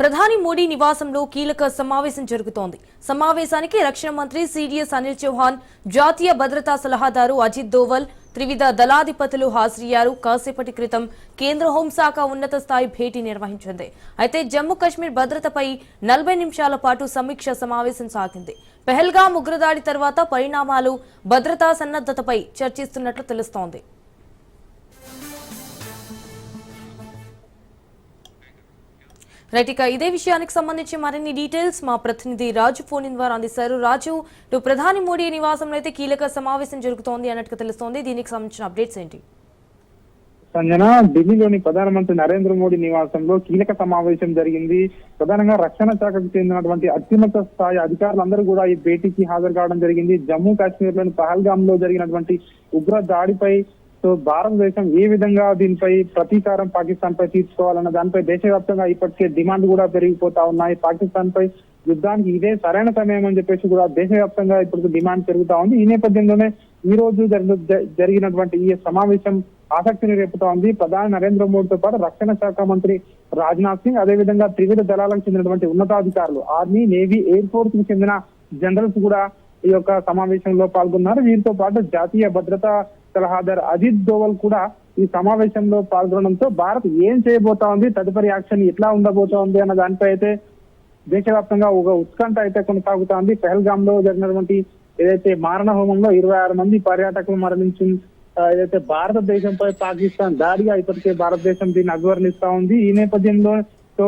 ప్రధాని మోడీ నివాసంలో కీలక సమావేశం జరుగుతోంది. సమావేశానికి రక్షణ మంత్రి సిడిఎస్ అనిల్ చౌహాన్ జాతీయ భద్రతా సలహాదారు అజిత్ దోవల్ త్రివిధ దళాధిపతులు హాజరయ్యారు. కాసేపటి క్రితం కేంద్ర హోంశాఖ ఉన్నత స్థాయి భేటీ నిర్వహించింది. అయితే జమ్మూ కశ్మీర్ భద్రతపై నలభై నిమిషాల పాటు సమీక్ష సమావేశం సాగింది. పెహల్గాం ఉగ్రదాడి తర్వాత పరిణామాలు భద్రతా సన్నద్ధతపై చర్చిస్తున్నట్లు తెలుస్తోంది. రైట్ ఇక ఇదే విషయానికి సంబంధించి మరిన్ని డీటెయిల్స్ మా ప్రతినిధి రాజు ఫోన్ ద్వారా అందిస్తారు. రాజు ఇటు ప్రధాని మోడీ నివాసంలో అయితే కీలక సమావేశం జరుగుతోంది అన్నట్టుగా తెలుస్తోంది. దీనికి సంబంధించిన అప్డేట్స్ ఏంటి? సంజన ఢిల్లీలోని ప్రధానమంత్రి నరేంద్ర మోడీ నివాసంలో కీలక సమావేశం జరిగింది. ప్రధానంగా రక్షణ శాఖకు చెందినటువంటి అత్యున్నత స్థాయి అధికారులందరూ కూడా ఈ భేటీకి హాజరు కావడం జరిగింది. జమ్మూ కాశ్మీర్లోని పహల్గామ్లో జరిగినటువంటి ఉగ్ర దాడిపై సో భారతదేశం ఏ విధంగా దీనిపై ప్రతీకారం పాకిస్తాన్ పై తీసుకోవాలన్న దానిపై దేశవ్యాప్తంగా ఇప్పటికే డిమాండ్ కూడా పెరిగిపోతా ఉన్నాయి. పాకిస్తాన్ పై యుద్ధానికి ఇదే సరైన సమయం అని చెప్పేసి కూడా దేశవ్యాప్తంగా ఇప్పుడు డిమాండ్ పెరుగుతా ఉంది. ఈ నేపథ్యంలోనే ఈ రోజు జరిగినటువంటి ఈ సమావేశం ఆసక్తిని రేపుతా ఉంది. ప్రధాని నరేంద్ర మోడీతో పాటు రక్షణ శాఖ మంత్రి రాజ్నాథ్ సింగ్ అదేవిధంగా త్రివిధ దళాలకు చెందినటువంటి ఉన్నతాధికారులు ఆర్మీ నేవీ ఎయిర్ ఫోర్స్కు చెందిన జనరల్స్ కూడా ఈ యొక్క సమావేశంలో పాల్గొన్నారు. వీరితో పాటు జాతీయ భద్రతా సలహాదారు అజిత్ దోవల్ కూడా ఈ సమావేశంలో పాల్గొనడంతో భారత్ ఏం చేయబోతా ఉంది? తదుపరి యాక్షన్ ఎట్లా ఉండబోతా ఉంది అన్న దానిపై అయితే దేశవ్యాప్తంగా ఒక ఉత్కంఠ అయితే కొనసాగుతోంది పెహల్గామ్లో జరిగినటువంటి ఏదైతే మారణ హోమంలో ఇరవై ఆరు మంది పర్యాటకులు మరణించి ఏదైతే భారతదేశంపై పాకిస్తాన్ దాడిగా ఇప్పటికే భారతదేశం దీన్ని అభివర్ణిస్తా ఉంది. ఈ నేపథ్యంలో సో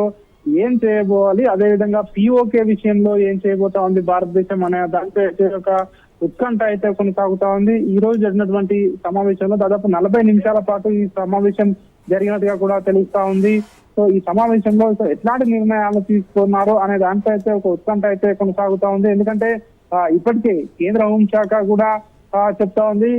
ఏం చేయబోవాలి? అదే విధంగా పిఓకే విషయంలో ఏం చేయబోతా ఉంది భారతదేశం అనే దానిపై అయితే ఒక ఉత్కంఠ అయితే కొనసాగుతా ఉంది. ఈ రోజు జరిగినటువంటి సమావేశంలో దాదాపు నలభై నిమిషాల పాటు ఈ సమావేశం జరిగినట్టుగా కూడా తెలుస్తా ఉంది. సో ఈ సమావేశంలో ఎట్లాంటి నిర్ణయాలు తీసుకున్నారు అనే దానిపై అయితే ఒక ఉత్కంఠ అయితే కొనసాగుతా ఉంది. ఎందుకంటే ఇప్పటికే కేంద్ర హోంశాఖ కూడా చెప్తా ఉంది.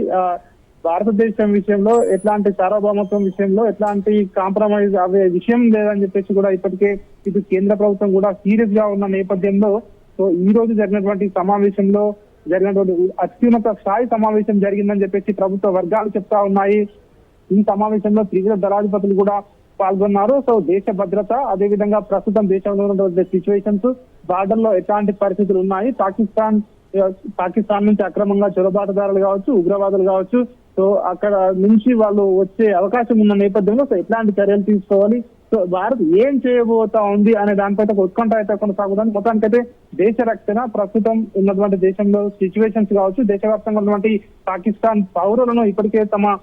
భారతదేశం విషయంలో ఎట్లాంటి సార్వభౌమత్వం విషయంలో ఎట్లాంటి కాంప్రమైజ్ అవే విషయం లేదని చెప్పేసి కూడా ఇప్పటికే ఇటు కేంద్ర ప్రభుత్వం కూడా సీరియస్గా ఉన్న నేపథ్యంలో సో ఈ రోజు జరిగినటువంటి సమావేశంలో జరిగినటువంటి అత్యున్నత స్థాయి సమావేశం జరిగిందని చెప్పేసి ప్రభుత్వ వర్గాలు చెప్తా ఉన్నాయి. ఈ సమావేశంలో త్రివిధ దళాధిపతులు కూడా పాల్గొన్నారు. సో దేశ భద్రత అదే విధంగా ప్రస్తుతం దేశంలో ఉన్నటువంటి సిచ్యువేషన్స్ బార్డర్లో ఎట్లాంటి పరిస్థితులు ఉన్నాయి? పాకిస్తాన్ పాకిస్తాన్ నుంచి అక్రమంగా చొరబాటుదారులు కావచ్చు ఉగ్రవాదులు కావచ్చు సో అక్కడ నుంచి వాళ్ళు వచ్చే అవకాశం ఉన్న నేపథ్యంలో సో ఎట్లాంటి చర్యలు తీసుకోవాలి? సో భారత్ ఏం చేయబోతా ఉంది అనే దానిపై ఉత్కంఠ అయితే కొనసాగుతుంది. మొత్తానికైతే దేశ రక్షణ ప్రస్తుతం ఉన్నటువంటి దేశంలో సిచ్యువేషన్స్ కావచ్చు దేశవ్యాప్తంగా ఉన్నటువంటి పాకిస్తాన్ పౌరులను ఇప్పటికే తమ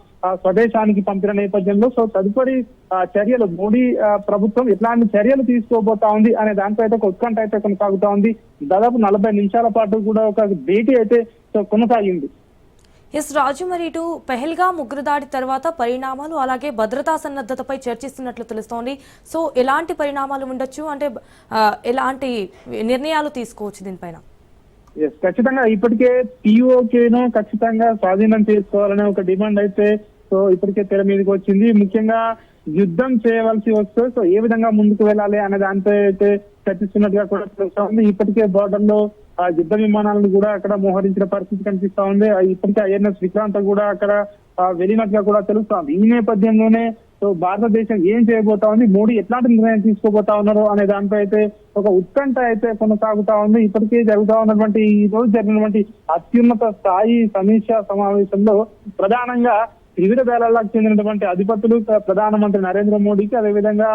స్వదేశానికి పంపిన నేపథ్యంలో సో తదుపరి ఆ, చర్యలు మోడీ ప్రభుత్వం ఎట్లాంటి చర్యలు తీసుకోబోతా ఉంది అనే దానిపై అయితే ఒక ఉత్కంఠ అయితే కొనసాగుతా ఉంది. దాదాపు నలభై నిమిషాల పాటు కూడా ఒక భేటీ అయితే సో కొనసాగింది. ఎస్ రాజు మరి ఇటు పెహల్గా ముగ్గురుదాడి తర్వాత పరిణామాలు అలాగే భద్రతా సన్నద్ధతపై చర్చిస్తున్నట్లు తెలుస్తోంది. సో ఎలాంటి పరిణామాలు ఉండొచ్చు? అంటే ఎలాంటి నిర్ణయాలు తీసుకోవచ్చు దీనిపైన? ఖచ్చితంగా. ఇప్పటికే పిఓకేను ఖచ్చితంగా స్వాధీనం చేసుకోవాలనే ఒక డిమాండ్ అయితే సో ఇప్పటికే తెర మీదకి వచ్చింది. ముఖ్యంగా యుద్ధం చేయవలసి వస్తే సో ఏ విధంగా ముందుకు వెళ్ళాలి అనే దానిపై అయితే చర్చిస్తున్నట్టుగా కూడా తెలుస్తా ఉంది ఇప్పటికే బోర్డర్లో ఆ యుద్ధ విమానాలను కూడా అక్కడ మోహరించిన పరిస్థితి కనిపిస్తా ఉంది. ఇప్పటికే ఐఎన్ఎస్ విక్రాంత కూడా అక్కడ ఆ, వెళ్ళినట్టుగా కూడా తెలుస్తోంది. ఈ నేపథ్యంలోనే సో భారతదేశం ఏం చేయబోతా ఉంది? మోడీ ఎట్లాంటి నిర్ణయం తీసుకోబోతా ఉన్నారు అనే దానిపై అయితే ఒక ఉత్కంఠ అయితే కొనసాగుతా ఉంది. ఇప్పటికే జరుగుతా ఉన్నటువంటి ఈ రోజు జరిగినటువంటి అత్యున్నత స్థాయి సమీక్ష సమావేశంలో ప్రధానంగా వివిధ దళాలకు చెందినటువంటి అధిపతులు ప్రధానమంత్రి నరేంద్ర మోడీకి అదేవిధంగా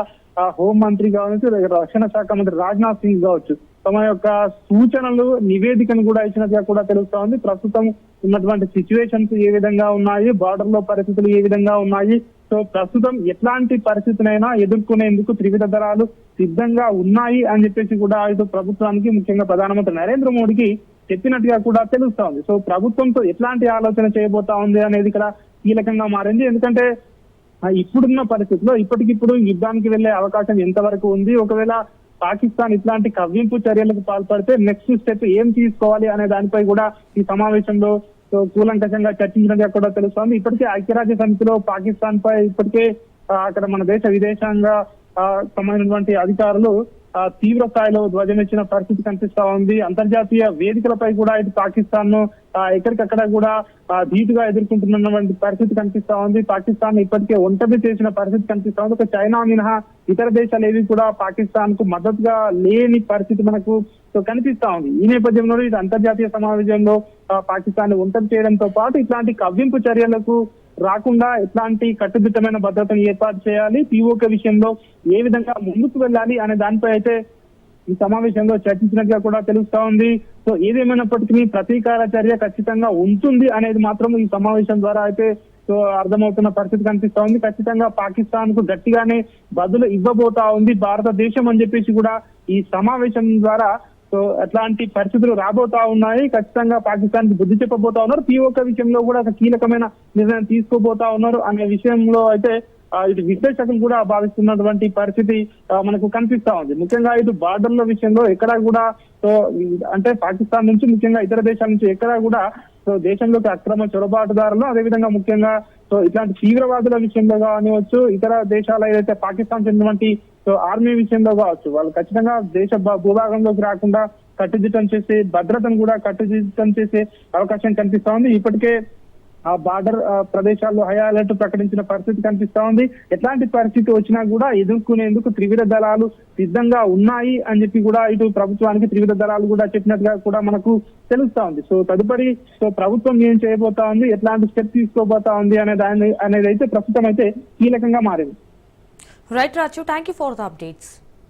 హోం మంత్రి కావచ్చు లేదా రక్షణ శాఖ మంత్రి రాజ్నాథ్ సింగ్ కావచ్చు తమ యొక్క సూచనలు నివేదికను కూడా ఇచ్చినట్టుగా కూడా తెలుస్తా ఉంది. ప్రస్తుతం ఉన్నటువంటి సిచ్యువేషన్స్ ఏ విధంగా ఉన్నాయి బార్డర్లో పరిస్థితులు ఏ విధంగా ఉన్నాయి? సో ప్రస్తుతం ఎట్లాంటి పరిస్థితినైనా ఎదుర్కొనేందుకు త్రివిధ దళాలు సిద్ధంగా ఉన్నాయి అని చెప్పేసి కూడా ఇటు ప్రభుత్వానికి ముఖ్యంగా ప్రధానమంత్రి నరేంద్ర మోడీకి చెప్పినట్టుగా కూడా తెలుస్తా ఉంది. సో ప్రభుత్వంతో ఎట్లాంటి ఆలోచన చేయబోతా ఉంది అనేది ఇక్కడ కీలకంగా మారింది. ఎందుకంటే ఇప్పుడున్న పరిస్థితిలో ఇప్పటికిప్పుడు యుద్ధానికి వెళ్ళే అవకాశం ఎంతవరకు ఉంది? ఒకవేళ పాకిస్తాన్ ఇట్లాంటి కవ్వింపు చర్యలకు పాల్పడితే నెక్స్ట్ స్టెప్ ఏం తీసుకోవాలి అనే దానిపై కూడా ఈ సమావేశంలో కూలంకషంగా చర్చించినట్టుగా కూడా తెలుస్తోంది. ఇప్పటికే ఐక్యరాజ్య సమితిలో పాకిస్తాన్ పై ఇప్పటికే అక్కడ మన దేశ విదేశాంగ సంబంధించినటువంటి అధికారులు తీవ్ర స్థాయిలో ధ్వజమెచ్చిన పరిస్థితి కనిపిస్తా ఉంది. అంతర్జాతీయ వేదికలపై కూడా ఇటు పాకిస్తాన్ను ఆ, ఎక్కడికక్కడ కూడా ధీటుగా ఎదుర్కొంటున్నటువంటి పరిస్థితి కనిపిస్తా ఉంది. పాకిస్తాన్ ఇప్పటికే ఒంటరి చేసిన పరిస్థితి కనిపిస్తా ఉంది. ఒక చైనా మినహా ఇతర దేశాలు ఏవి కూడా పాకిస్తాన్కు మద్దతుగా లేని పరిస్థితి మనకు కనిపిస్తా ఉంది. ఈ నేపథ్యంలో ఇది అంతర్జాతీయ సమావేశంలో పాకిస్తాన్ని ఒంటరి చేయడంతో పాటు ఇట్లాంటి కవ్వింపు చర్యలకు రాకుండా ఎట్లాంటి కట్టుదిట్టమైన భద్రతను ఏర్పాటు చేయాలి పిఓక విషయంలో ఏ విధంగా ముందుకు వెళ్ళాలి అనే దానిపై అయితే ఈ సమావేశంలో చర్చించినట్లుగా కూడా తెలుస్తా ఉంది. సో ఏదేమైనప్పటికీ ప్రతీకార చర్య ఖచ్చితంగా ఉంటుంది అనేది మాత్రం ఈ సమావేశం ద్వారా అయితే సో అర్థమవుతున్న పరిస్థితి కనిపిస్తా ఉంది. ఖచ్చితంగా పాకిస్తాన్కు గట్టిగానే బదులు ఇవ్వబోతా ఉంది. భారతదేశం అని చెప్పేసి కూడా ఈ సమావేశం ద్వారా సో అట్లాంటి పరిస్థితులు రాబోతా ఉన్నాయి. ఖచ్చితంగా పాకిస్తాన్కి బుద్ధి చెప్పబోతా ఉన్నారు. పిఓక విషయంలో కూడా ఒక కీలకమైన నిర్ణయం తీసుకోబోతా ఉన్నారు అనే విషయంలో అయితే ఇటు విశ్లేషకులు కూడా భావిస్తున్నటువంటి పరిస్థితి మనకు కనిపిస్తా ఉంది. ముఖ్యంగా ఇటు బార్డర్ల విషయంలో ఎక్కడా కూడా సో అంటే పాకిస్తాన్ నుంచి ముఖ్యంగా ఇతర దేశాల నుంచి ఎక్కడా కూడా సో దేశంలోకి అక్రమ చొరబాటుదారులు అదేవిధంగా ముఖ్యంగా సో ఇట్లాంటి తీవ్రవాదుల విషయంలో కానివచ్చు ఇతర దేశాలు ఏదైతే పాకిస్తాన్ చెందినటువంటి సో ఆర్మీ విషయంలో కావచ్చు. వాళ్ళు ఖచ్చితంగా దేశ భూభాగంలోకి రాకుండా కట్టుదిట్టం చేసే భద్రతను కూడా కట్టుదిట్టం చేసే అవకాశం కనిపిస్తా ఉంది. ఇప్పటికే ఆ బార్డర్ ప్రదేశాల్లో హై అలర్ట్ ప్రకటించిన పరిస్థితి కనిపిస్తా ఉంది. ఎట్లాంటి పరిస్థితి వచ్చినా కూడా ఎదుర్కొనేందుకు త్రివిధ దళాలు సిద్ధంగా ఉన్నాయి అని చెప్పి కూడా ఇటు ప్రభుత్వానికి త్రివిధ దళాలు కూడా చెప్పినట్టుగా కూడా మనకు తెలుస్తా ఉంది. సో తదుపరి సో ప్రభుత్వం ఏం చేయబోతా ఉంది? ఎట్లాంటి స్టెప్ తీసుకోబోతా ఉంది అనే దాని అనేది అయితే ప్రస్తుతం అయితే కీలకంగా మారింది. Right Raju thank you for the updates